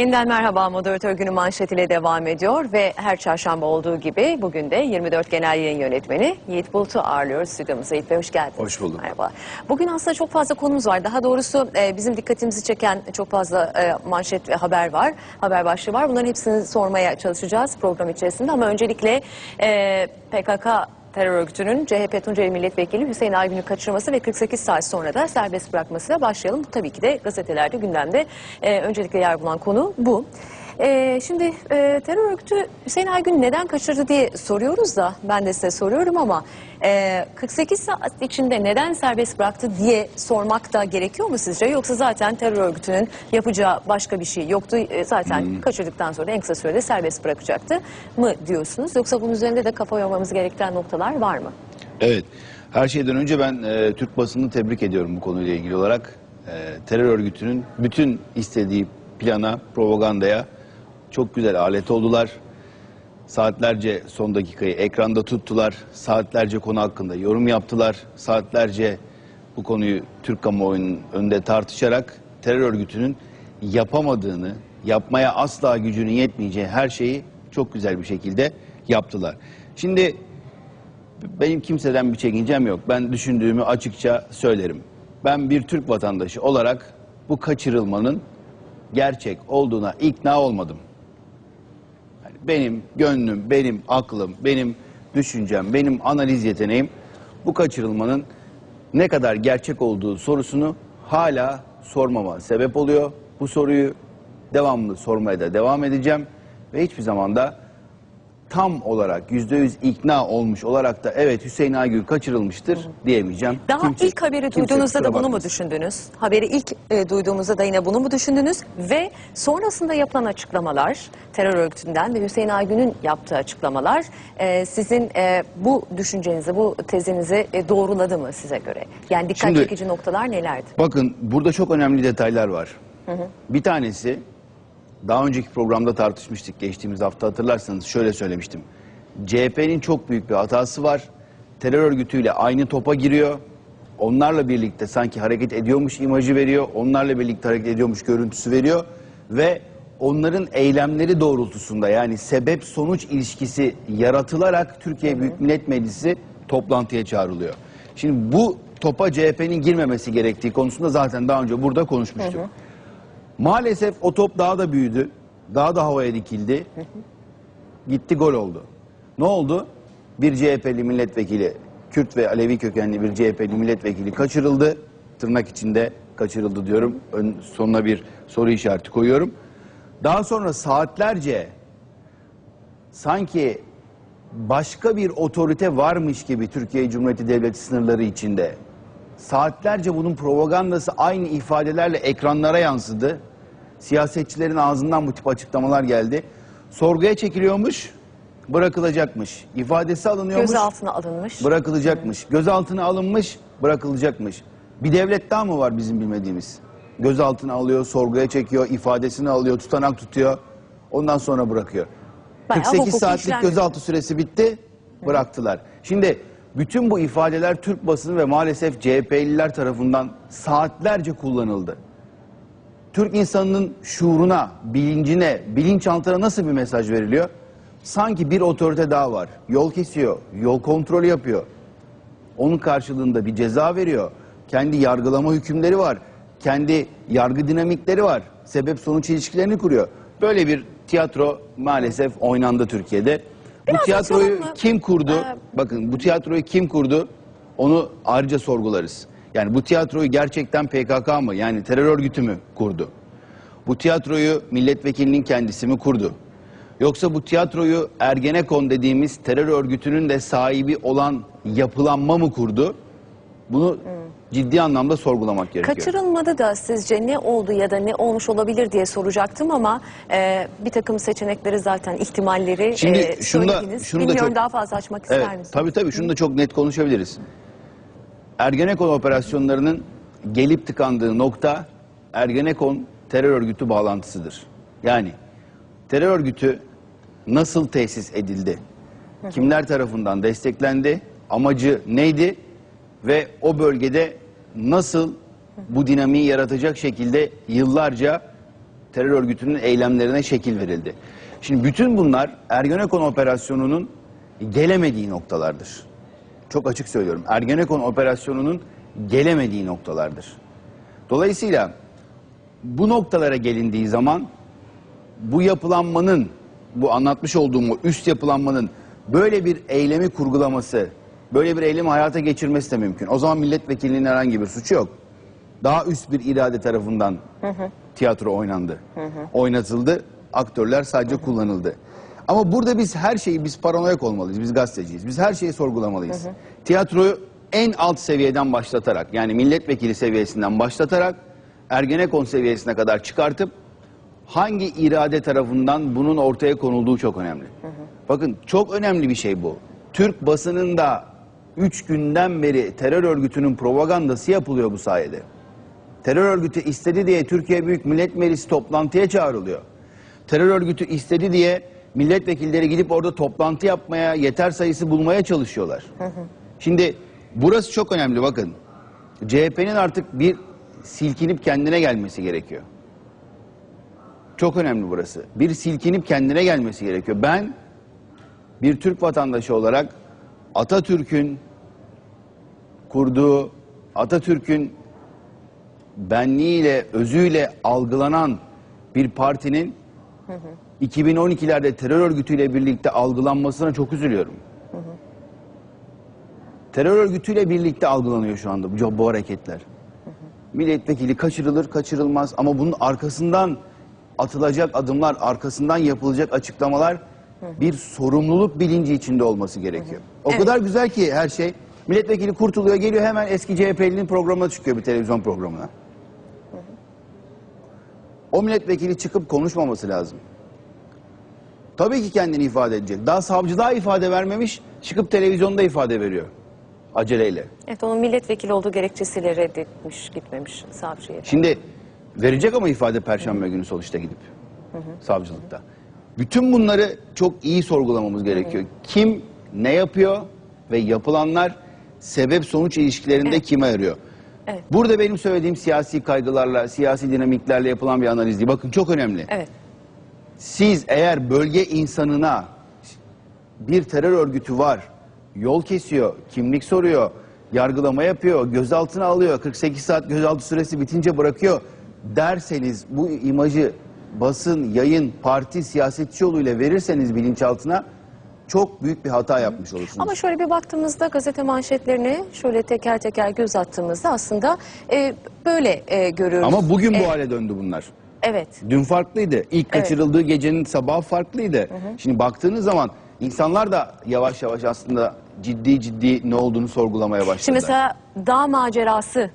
Yeniden merhaba moderatör günü manşetiyle devam ediyor ve her çarşamba olduğu gibi bugün de 24 Genel Yayın Yönetmeni Yiğit Bulut'u ağırlıyoruz stüdyomuzda. Yiğit Bey hoş geldiniz. Hoş bulduk. Merhaba. Bugün aslında çok fazla konumuz var. Daha doğrusu e, bizim dikkatimizi çeken çok fazla e, manşet ve haber var. Haber başlığı var. Bunların hepsini sormaya çalışacağız program içerisinde ama öncelikle e, PKK terör örgütünün CHP Tunceli Milletvekili Hüseyin Aygün'ü kaçırması ve 48 saat sonra da serbest bırakmasıyla başlayalım. Bu tabii ki de gazetelerde gündemde e, öncelikle yer bulan konu bu. E, şimdi e, terör örgütü Hüseyin Aygün neden kaçırdı diye soruyoruz da ben de size soruyorum ama e, 48 saat içinde neden serbest bıraktı diye sormak da gerekiyor mu sizce? Yoksa zaten terör örgütünün yapacağı başka bir şey yoktu. E, zaten kaçırdıktan sonra en kısa sürede serbest bırakacaktı mı diyorsunuz? Yoksa bunun üzerinde de kafa yormamız gereken noktalar var mı? Evet. Her şeyden önce ben e, Türk basınını tebrik ediyorum bu konuyla ilgili olarak. E, terör örgütünün bütün istediği plana, propagandaya çok güzel alet oldular. Saatlerce son dakikayı ekranda tuttular. Saatlerce konu hakkında yorum yaptılar. Saatlerce bu konuyu Türk kamuoyunun önünde tartışarak terör örgütünün yapamadığını, yapmaya asla gücünün yetmeyeceği her şeyi çok güzel bir şekilde yaptılar. Şimdi benim kimseden bir çekincem yok. Ben düşündüğümü açıkça söylerim. Ben bir Türk vatandaşı olarak bu kaçırılmanın gerçek olduğuna ikna olmadım. Benim gönlüm, benim aklım, benim düşüncem, benim analiz yeteneğim bu kaçırılmanın ne kadar gerçek olduğu sorusunu hala sormama sebep oluyor. Bu soruyu devamlı sormaya da devam edeceğim ve hiçbir zaman da tam olarak yüzde yüz ikna olmuş olarak da evet Hüseyin Aygül kaçırılmıştır diyemeyeceğim. Daha Kimse- ilk haberi kimse duyduğunuzda kusura da bunu mu bakmasın. düşündünüz? Haberi ilk e, duyduğumuzda da yine bunu mu düşündünüz? Ve sonrasında yapılan açıklamalar terör örgütünden ve Hüseyin Aygün'ün yaptığı açıklamalar e, sizin e, bu düşüncenizi, bu tezinizi e, doğruladı mı size göre? Yani dikkat Şimdi- çekici noktalar nelerdi? Bakın burada çok önemli detaylar var. Bir tanesi daha önceki programda tartışmıştık geçtiğimiz hafta hatırlarsanız şöyle söylemiştim. CHP'nin çok büyük bir hatası var. Terör örgütüyle aynı topa giriyor. Onlarla birlikte sanki hareket ediyormuş imajı veriyor. Onlarla birlikte hareket ediyormuş görüntüsü veriyor. Ve onların eylemleri doğrultusunda yani sebep sonuç ilişkisi yaratılarak Türkiye Büyük Millet Meclisi toplantıya çağrılıyor. Şimdi bu topa CHP'nin girmemesi gerektiği konusunda zaten daha önce burada konuşmuştuk. Maalesef o top daha da büyüdü. Daha da havaya dikildi. Gitti gol oldu. Ne oldu? Bir CHP'li milletvekili, Kürt ve Alevi kökenli bir CHP'li milletvekili kaçırıldı. Tırnak içinde kaçırıldı diyorum. Ön, sonuna bir soru işareti koyuyorum. Daha sonra saatlerce sanki başka bir otorite varmış gibi Türkiye Cumhuriyeti Devleti sınırları içinde saatlerce bunun propagandası aynı ifadelerle ekranlara yansıdı. Siyasetçilerin ağzından bu tip açıklamalar geldi. Sorguya çekiliyormuş, bırakılacakmış. İfadesi alınıyormuş, Gözaltına alınmış. bırakılacakmış. Gözaltına alınmış, bırakılacakmış. Bir devlet daha mı var bizim bilmediğimiz? Gözaltına alıyor, sorguya çekiyor, ifadesini alıyor, tutanak tutuyor. Ondan sonra bırakıyor. Bayağı 48 hukuki saatlik işlem gözaltı süresi bitti, bıraktılar. Şimdi bütün bu ifadeler Türk basını ve maalesef CHP'liler tarafından saatlerce kullanıldı. Türk insanının şuuruna, bilincine, bilinçaltına nasıl bir mesaj veriliyor? Sanki bir otorite daha var. Yol kesiyor, yol kontrolü yapıyor. Onun karşılığında bir ceza veriyor. Kendi yargılama hükümleri var. Kendi yargı dinamikleri var. Sebep sonuç ilişkilerini kuruyor. Böyle bir tiyatro maalesef oynandı Türkiye'de. Biraz bu tiyatroyu kim kurdu? Ee, Bakın bu tiyatroyu kim kurdu? Onu ayrıca sorgularız. Yani bu tiyatroyu gerçekten PKK mı yani terör örgütü mü kurdu? Bu tiyatroyu milletvekilinin kendisi mi kurdu? Yoksa bu tiyatroyu Ergenekon dediğimiz terör örgütünün de sahibi olan yapılanma mı kurdu? Bunu ciddi anlamda sorgulamak gerekiyor. Kaçırılmadı da sizce ne oldu ya da ne olmuş olabilir diye soracaktım ama e, bir takım seçenekleri zaten ihtimalleri Şimdi e, şunu da- söylediniz. şunu da Bilmiyorum çok- daha fazla açmak ister Evet, misiniz? tabii tabii şunu da çok net konuşabiliriz. Ergenekon operasyonlarının gelip tıkandığı nokta Ergenekon terör örgütü bağlantısıdır. Yani terör örgütü nasıl tesis edildi? Kimler tarafından desteklendi? Amacı neydi? Ve o bölgede nasıl bu dinamiği yaratacak şekilde yıllarca terör örgütünün eylemlerine şekil verildi. Şimdi bütün bunlar Ergenekon operasyonunun gelemediği noktalardır. Çok açık söylüyorum. Ergenekon operasyonunun gelemediği noktalardır. Dolayısıyla bu noktalara gelindiği zaman bu yapılanmanın, bu anlatmış olduğum o üst yapılanmanın böyle bir eylemi kurgulaması, böyle bir eylemi hayata geçirmesi de mümkün. O zaman milletvekilinin herhangi bir suçu yok. Daha üst bir irade tarafından tiyatro oynandı. Oynatıldı, aktörler sadece kullanıldı. Ama burada biz her şeyi, biz paranoyak olmalıyız, biz gazeteciyiz. Biz her şeyi sorgulamalıyız. Tiyatroyu en alt seviyeden başlatarak, yani milletvekili seviyesinden başlatarak, Ergenekon seviyesine kadar çıkartıp hangi irade tarafından bunun ortaya konulduğu çok önemli. Bakın çok önemli bir şey bu. Türk basınında 3 günden beri terör örgütünün propagandası yapılıyor bu sayede. Terör örgütü istedi diye Türkiye Büyük Millet Meclisi toplantıya çağrılıyor. Terör örgütü istedi diye milletvekilleri gidip orada toplantı yapmaya, yeter sayısı bulmaya çalışıyorlar. Şimdi burası çok önemli bakın. CHP'nin artık bir silkinip kendine gelmesi gerekiyor. Çok önemli burası. Bir silkinip kendine gelmesi gerekiyor. Ben bir Türk vatandaşı olarak Atatürk'ün kurduğu, Atatürk'ün benliğiyle, özüyle algılanan bir partinin 2012'lerde terör örgütüyle birlikte algılanmasına çok üzülüyorum. Terör örgütüyle birlikte algılanıyor şu anda bu, bu hareketler. Milletvekili kaçırılır, kaçırılmaz ama bunun arkasından atılacak adımlar, arkasından yapılacak açıklamalar bir sorumluluk bilinci içinde olması gerekiyor. O Evet. kadar güzel ki her şey. Milletvekili kurtuluyor, geliyor hemen eski CHP'linin programına çıkıyor bir televizyon programına. O milletvekili çıkıp konuşmaması lazım. Tabii ki kendini ifade edecek. Daha savcılığa ifade vermemiş, çıkıp televizyonda ifade veriyor. Aceleyle. Evet onun milletvekili olduğu gerekçesiyle reddetmiş, gitmemiş savcıya. Şimdi verecek ama ifade perşembe günü sonuçta gidip savcılıkta. Bütün bunları çok iyi sorgulamamız gerekiyor. Kim ne yapıyor ve yapılanlar sebep sonuç ilişkilerinde kime yarıyor? Evet. Burada benim söylediğim siyasi kaygılarla, siyasi dinamiklerle yapılan bir analiz değil. Bakın çok önemli. Evet. Siz eğer bölge insanına bir terör örgütü var, yol kesiyor, kimlik soruyor, yargılama yapıyor, gözaltına alıyor, 48 saat gözaltı süresi bitince bırakıyor derseniz bu imajı basın, yayın, parti, siyasetçi yoluyla verirseniz bilinçaltına çok büyük bir hata yapmış olursunuz. Ama şöyle bir baktığımızda gazete manşetlerine şöyle teker teker göz attığımızda aslında e, böyle e, görüyoruz. Ama bugün bu E, hale döndü bunlar. Evet. Dün farklıydı. İlk kaçırıldığı gecenin sabahı farklıydı. Şimdi baktığınız zaman insanlar da yavaş yavaş aslında ciddi ciddi ne olduğunu sorgulamaya başladılar. Şimdi mesela dağ macerası,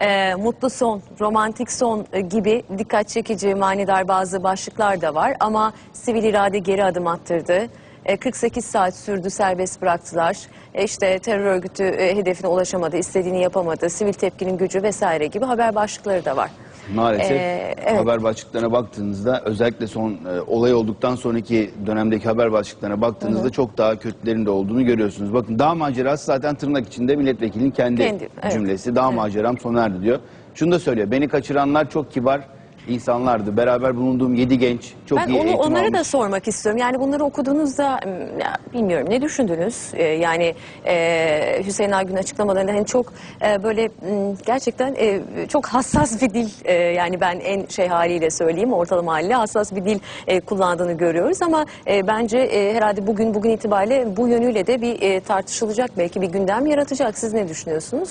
e, mutlu son, romantik son e, gibi dikkat çekici manidar bazı başlıklar da var. Ama sivil irade geri adım attırdı. E, 48 saat sürdü serbest bıraktılar. E, işte terör örgütü e, hedefine ulaşamadı, istediğini yapamadı. Sivil tepkinin gücü vesaire gibi haber başlıkları da var. Maalesef Ee, evet. haber başlıklarına baktığınızda özellikle son e, olay olduktan sonraki dönemdeki haber başlıklarına baktığınızda çok daha kötülerinde olduğunu görüyorsunuz. Bakın dağ macerası zaten tırnak içinde milletvekilinin kendi, Kendi, evet. cümlesi. Dağ maceram sona erdi diyor. Şunu da söylüyor. Beni kaçıranlar çok kibar insanlardı. Beraber bulunduğum yedi genç çok ben iyi onu, eğitim onları almış. da sormak istiyorum. Yani bunları okuduğunuzda m, ya, bilmiyorum ne düşündünüz? Ee, yani e, Hüseyin Aygün açıklamalarında hani çok e, böyle m, gerçekten e, çok hassas bir dil e, yani ben en şey haliyle söyleyeyim ortalama haliyle hassas bir dil e, kullandığını görüyoruz ama e, bence e, herhalde bugün bugün itibariyle bu yönüyle de bir e, tartışılacak belki bir gündem yaratacak. Siz ne düşünüyorsunuz?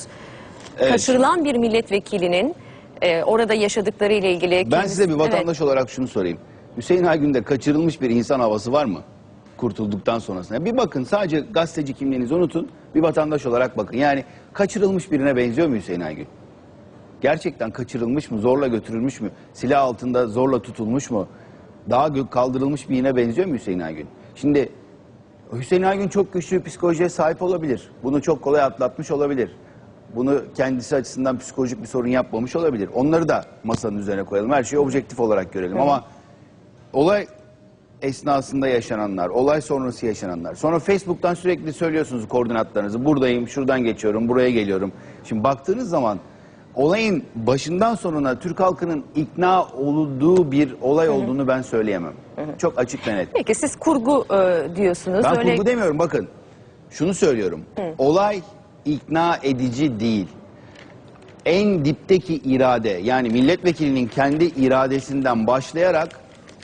Evet. Kaçırılan bir milletvekilinin e, orada yaşadıkları ile ilgili Ben kendisi- size bir Evet. vatandaş olarak şunu sorayım. Hüseyin Aygün'de kaçırılmış bir insan havası var mı? Kurtulduktan sonrasında. Bir bakın sadece gazeteci kimliğinizi unutun. Bir vatandaş olarak bakın. Yani kaçırılmış birine benziyor mu Hüseyin Aygün? Gerçekten kaçırılmış mı? Zorla götürülmüş mü? Silah altında zorla tutulmuş mu? Daha kaldırılmış birine benziyor mu Hüseyin Aygün? Şimdi Hüseyin Aygün çok güçlü bir psikolojiye sahip olabilir. Bunu çok kolay atlatmış olabilir. Bunu kendisi açısından psikolojik bir sorun yapmamış olabilir. Onları da masanın üzerine koyalım. Her şeyi objektif olarak görelim. Ama olay esnasında yaşananlar, olay sonrası yaşananlar. Sonra Facebook'tan sürekli söylüyorsunuz koordinatlarınızı. Buradayım, şuradan geçiyorum, buraya geliyorum. Şimdi baktığınız zaman olayın başından sonuna Türk halkının ikna olduğu bir olay olduğunu ben söyleyemem. Çok açık ve net. Peki siz kurgu e, diyorsunuz. Ben Öyle- kurgu demiyorum bakın. Şunu söylüyorum. Olay ikna edici değil. En dipteki irade yani milletvekilinin kendi iradesinden başlayarak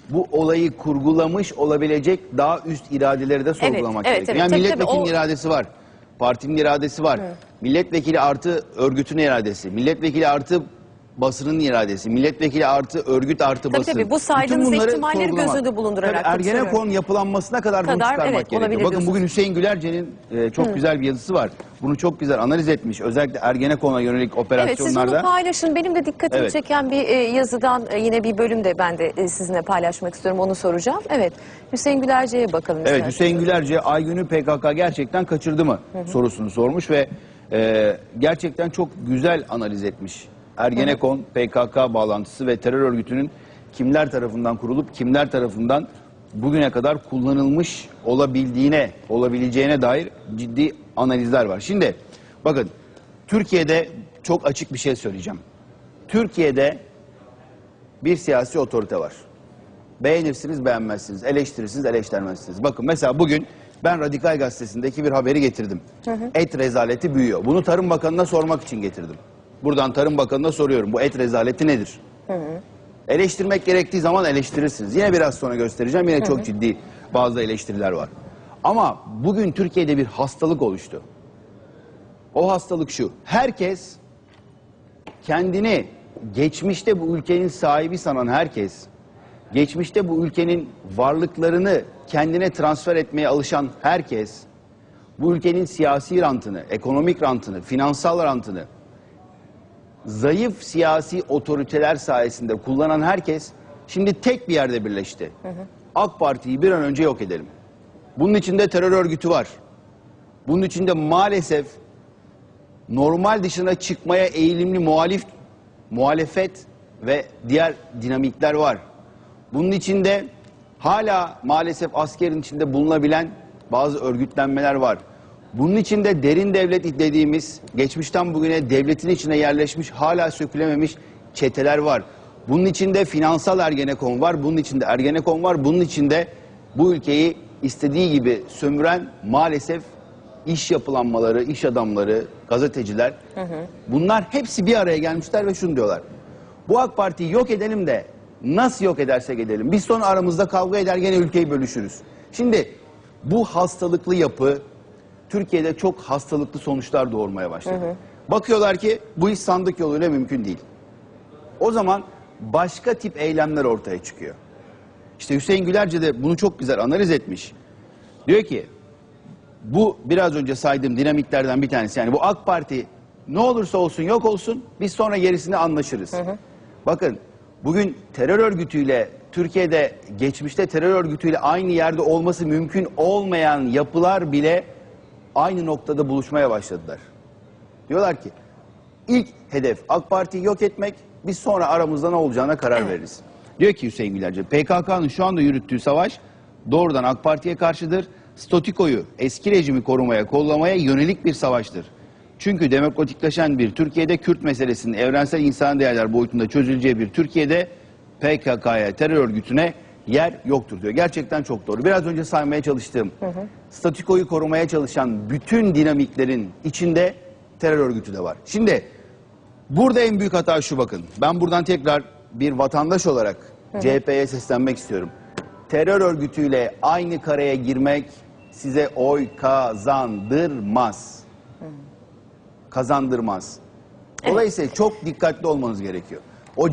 bu olayı kurgulamış olabilecek daha üst iradeleri de sorgulamak evet, gerekiyor. evet. yani Tabii, milletvekilinin tabii, o- iradesi var. Partinin iradesi var. Milletvekili artı örgütün iradesi. Milletvekili artı basının iradesi. Milletvekili artı örgüt artı Tabii, basın. tabii. Bu saydığınız ihtimalleri göz önünde bulundurarak Tabii Ergenekon yapılanmasına kadar, bunu Kadar, çıkarmak evet, gerekiyor. Bakın bugün Hüseyin Gülerce'nin e, çok güzel bir yazısı var. Bunu çok güzel analiz etmiş. Özellikle Ergenekon'a yönelik Evet siz operasyonlarda. bunu paylaşın. Benim de dikkatimi Evet. çeken bir e, yazıdan e, yine bir bölüm de ben de e, sizinle paylaşmak istiyorum. Onu soracağım. Evet. Hüseyin Gülerce'ye bakalım. Evet isterseniz. Hüseyin Gülerce Aygün'ü PKK gerçekten kaçırdı mı sorusunu sormuş ve e, gerçekten çok güzel analiz etmiş. Ergenekon, PKK bağlantısı ve terör örgütünün kimler tarafından kurulup kimler tarafından bugüne kadar kullanılmış olabildiğine, olabileceğine dair ciddi analizler var. Şimdi bakın Türkiye'de çok açık bir şey söyleyeceğim. Türkiye'de bir siyasi otorite var. Beğenirsiniz, beğenmezsiniz. Eleştirirsiniz, eleştirmezsiniz. Bakın mesela bugün ben Radikal Gazetesi'ndeki bir haberi getirdim. Et rezaleti büyüyor. Bunu Tarım Bakanı'na sormak için getirdim. Buradan Tarım Bakanı'na soruyorum. Bu et rezaleti nedir? Eleştirmek gerektiği zaman eleştirirsiniz. Yine biraz sonra göstereceğim. Yine çok ciddi bazı eleştiriler var. Ama bugün Türkiye'de bir hastalık oluştu. O hastalık şu. Herkes kendini geçmişte bu ülkenin sahibi sanan herkes, geçmişte bu ülkenin varlıklarını kendine transfer etmeye alışan herkes, bu ülkenin siyasi rantını, ekonomik rantını, finansal rantını, zayıf siyasi otoriteler sayesinde kullanan herkes şimdi tek bir yerde birleşti. AK Parti'yi bir an önce yok edelim. Bunun içinde terör örgütü var. Bunun içinde maalesef normal dışına çıkmaya eğilimli muhalif, muhalefet ve diğer dinamikler var. Bunun içinde hala maalesef askerin içinde bulunabilen bazı örgütlenmeler var. Bunun içinde derin devlet dediğimiz geçmişten bugüne devletin içine yerleşmiş hala sökülememiş çeteler var. Bunun içinde finansal Ergenekon var, bunun içinde Ergenekon var, bunun içinde bu ülkeyi istediği gibi sömüren maalesef iş yapılanmaları, iş adamları, gazeteciler bunlar hepsi bir araya gelmişler ve şunu diyorlar. Bu AK Parti'yi yok edelim de nasıl yok edersek edelim. Biz sonra aramızda kavga eder gene ülkeyi bölüşürüz. Şimdi bu hastalıklı yapı Türkiye'de çok hastalıklı sonuçlar doğurmaya başladı. Bakıyorlar ki bu iş sandık yoluyla mümkün değil. O zaman başka tip eylemler ortaya çıkıyor. İşte Hüseyin Gülerce de bunu çok güzel analiz etmiş. Diyor ki bu biraz önce saydığım dinamiklerden bir tanesi. Yani bu AK Parti ne olursa olsun yok olsun biz sonra gerisini anlaşırız. Bakın bugün terör örgütüyle Türkiye'de geçmişte terör örgütüyle aynı yerde olması mümkün olmayan yapılar bile aynı noktada buluşmaya başladılar. Diyorlar ki ilk hedef AK Parti'yi yok etmek biz sonra aramızda ne olacağına karar veririz. Diyor ki Hüseyin Gülerce PKK'nın şu anda yürüttüğü savaş doğrudan AK Parti'ye karşıdır. Statikoyu eski rejimi korumaya kollamaya yönelik bir savaştır. Çünkü demokratikleşen bir Türkiye'de Kürt meselesinin evrensel insan değerler boyutunda çözüleceği bir Türkiye'de PKK'ya terör örgütüne yer yoktur diyor. Gerçekten çok doğru. Biraz önce saymaya çalıştığım statikoyu korumaya çalışan bütün dinamiklerin içinde terör örgütü de var. Şimdi burada en büyük hata şu bakın. Ben buradan tekrar bir vatandaş olarak CHP'ye seslenmek istiyorum. Terör örgütüyle aynı kareye girmek size oy kazandırmaz. Kazandırmaz. Dolayısıyla çok dikkatli olmanız gerekiyor. O